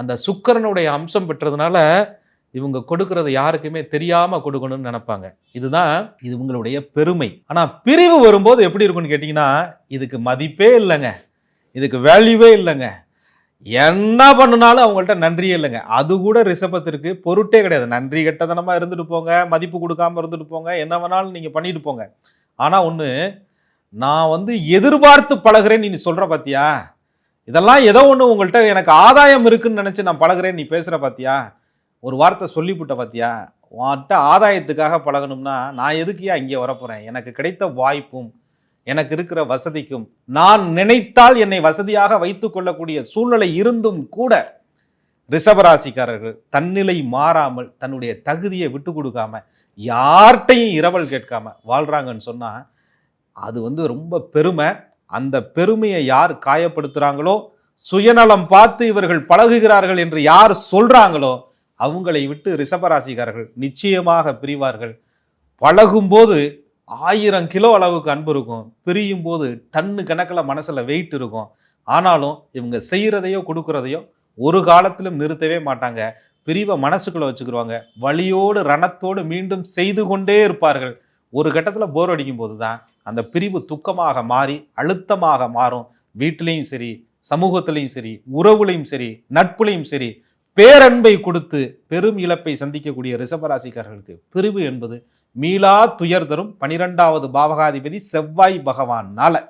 அந்த சுக்கிரனுடைய அம்சம் பெற்றதுனால இவங்க கொடுக்கறது யாருக்குமே தெரியாம கொடுக்கணும்னு நினைப்பாங்க. இதுதான் இது உங்களுடைய பெருமை. ஆனா பிரிவு வரும்போது எப்படி இருக்கும்னு கேட்டிங்கன்னா இதுக்கு மதிப்பே இல்லைங்க. இதுக்கு வேல்யூவே இல்லைங்க. என்ன பண்ணுனாலும் அவங்கள்ட்ட நன்றியே இல்லைங்க. அது கூட ரிஷபத்திற்கு பொருட்டே கிடையாது. நன்றி கெட்டதனமாக இருந்துட்டு போங்க மதிப்பு கொடுக்காம இருந்துட்டு போங்க என்ன வேணாலும் நீங்க பண்ணிட்டு போங்க. ஆனா ஒன்று நான் வந்து எதிர்பார்த்து பழகிறேன்னு நீ சொல்ற பாத்தியா? இதெல்லாம் ஏதோ ஒன்று உங்கள்கிட்ட எனக்கு ஆதாயம் இருக்குன்னு நினச்சி நான் பழகுறேன். நீ பேசுகிற பார்த்தியா ஒரு வார்த்தை சொல்லிவிட்ட பாத்தியா? உன்கிட்ட ஆதாயத்துக்காக பழகணும்னா நான் எதுக்கியா இங்கே வரப்போகிறேன் எனக்கு கிடைத்த வாய்ப்பும் எனக்கு இருக்கிற வசதிக்கும் நான் நினைத்தால் என்னை வசதியாக வைத்து கொள்ளக்கூடிய சூழ்நிலை இருந்தும் கூட ரிஷபராசிக்காரர்கள் தன்னிலை மாறாமல் தன்னுடைய தகுதியை விட்டு கொடுக்காம யார்கிட்டையும் இரவல் கேட்காம வாழ்கிறாங்கன்னு சொன்னால் அது வந்து ரொம்ப பெருமை. அந்த பெருமையை யார் காயப்படுத்துகிறாங்களோ சுயநலம் பார்த்து இவர்கள் பழகுகிறார்கள் என்று யார் சொல்கிறாங்களோ அவங்களை விட்டு ரிஷபராசிக்காரர்கள் நிச்சயமாக பிரிவார்கள். பழகும்போது ஆயிரம் கிலோ அளவுக்கு அன்பு இருக்கும். பிரியும் போது டன்னு கணக்கில் மனசில் வெயிட் இருக்கும். ஆனாலும் இவங்க செய்கிறதையோ கொடுக்குறதையோ ஒரு காலத்திலும் நிறுத்தவே மாட்டாங்க. பிரிவை மனசுக்குள்ளே வச்சுக்கிடுவாங்க வழியோடு ரணத்தோடு மீண்டும் செய்து கொண்டே இருப்பார்கள். ஒரு கட்டத்தில் போர் அடிக்கும் போது தான் அந்த பிரிவு துக்கமாக மாறி அழுத்தமாக மாறும். வீட்டிலையும் சரி சமூகத்திலையும் சரி உறவுலையும் சரி நட்புலையும் சரி பேரன்பை கொடுத்து பெரும் இழப்பை சந்திக்கக்கூடிய ரிஷபராசிக்காரர்களுக்கு பிரிவு என்பது மீளா துயர் தரும் பனிரெண்டாவது பாவகாதிபதி செவ்வாய் பகவான்னால